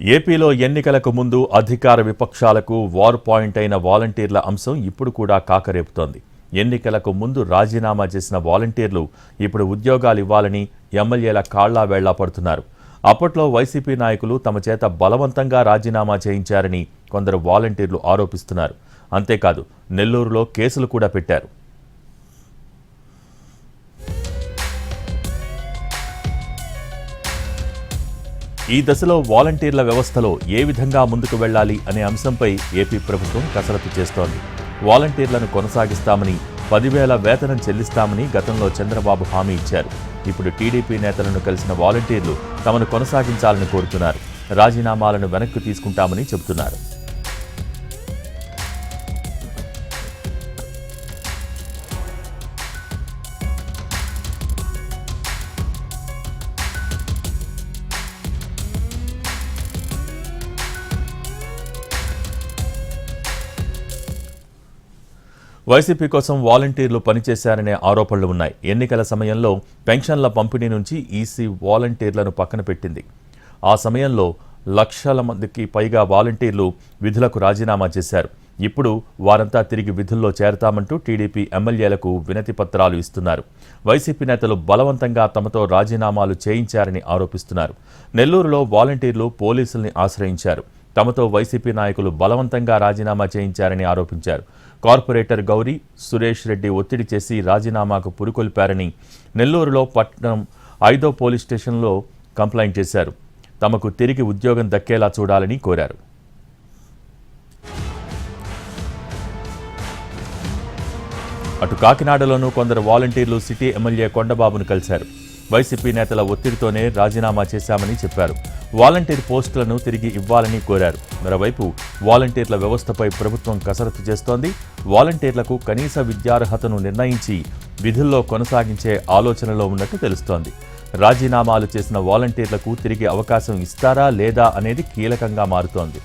ఏపీలో ఎన్నికలకు ముందు అధికార విపక్షాలకు వార్ పాయింట్ అయిన వాలంటీర్ల అంశం ఇప్పుడు కూడా కాకరేపుతోంది. ఎన్నికలకు ముందు రాజీనామా చేసిన వాలంటీర్లు ఇప్పుడు ఉద్యోగాలు ఇవ్వాలని ఎమ్మెల్యేల కాళ్ళా వేళ్ళా పడుతున్నారు. అప్పట్లో వైసీపీ నాయకులు తమ చేత బలవంతంగా రాజీనామా చేయించారని కొందరు వాలంటీర్లు ఆరోపిస్తున్నారు. అంతేకాదు నెల్లూరులో కేసులు కూడా పెట్టారు. ఈ దశలో వాలంటీర్ల వ్యవస్థలో ఏ విధంగా ముందుకు వెళ్ళాలి అనే అంశంపై ఏపీ ప్రభుత్వం కసరత్తు చేస్తోంది. వాలంటీర్లను కొనసాగిస్తామని పదివేల వేతనం చెల్లిస్తామని గతంలో చంద్రబాబు హామీ ఇచ్చారు. ఇప్పుడు టీడీపీ నేతలను కలిసిన వాలంటీర్లు తమను కొనసాగించాలని కోరుతున్నారు. రాజీనామాలను వెనక్కి తీసుకుంటామని చెబుతున్నారు. వైసీపీ కోసం వాలంటీర్లు పనిచేశారనే ఆరోపణలు ఉన్నాయి. ఎన్నికల సమయంలో పెన్షన్ల పంపిణీ నుంచి ఈసీ వాలంటీర్లను పక్కన పెట్టింది. ఆ సమయంలో లక్షల మందికి పైగా వాలంటీర్లు విధులకు రాజీనామా చేశారు. ఇప్పుడు వారంతా తిరిగి విధుల్లో చేరతామంటూ టీడీపీ ఎమ్మెల్యేలకు వినతి పత్రాలు ఇస్తున్నారు. వైసీపీ నేతలు బలవంతంగా తమతో రాజీనామాలు చేయించారని ఆరోపిస్తున్నారు. నెల్లూరులో వాలంటీర్లు పోలీసుల్ని ఆశ్రయించారు. తమతో వైసీపీ నాయకులు బలవంతంగా రాజీనామా చేయించారని ఆరోపించారు. కార్పొరేటర్ గౌరీ సురేష్ రెడ్డి ఒత్తిడి చేసి రాజీనామాకు పురుకొల్పారని నెల్లూరులో పట్టణం ఐదో పోలీస్ స్టేషన్లో కంప్లైంట్ చేశారు. తమకు తిరిగి ఉద్యోగం దక్కేలా చూడాలని కోరారు. అటు కాకినాడలోనూ కొందరు వాలంటీర్లు సిటీ ఎమ్మెల్యే కొండబాబును కలిశారు. వైసీపీ నేతల ఒత్తిడితోనే రాజీనామా చేశామని చెప్పారు. వాలంటీర్ పోస్టులను తిరిగి ఇవ్వాలని కోరారు. మరోవైపు వాలంటీర్ల వ్యవస్థపై ప్రభుత్వం కసరత్తు చేస్తోంది. వాలంటీర్లకు కనీస విద్యార్హతను నిర్ణయించి విధుల్లో కొనసాగించే ఆలోచనలో ఉన్నట్టు తెలుస్తోంది. రాజీనామాలు చేసిన వాలంటీర్లకు తిరిగి అవకాశం ఇస్తారా లేదా అనేది కీలకంగా మారుతోంది.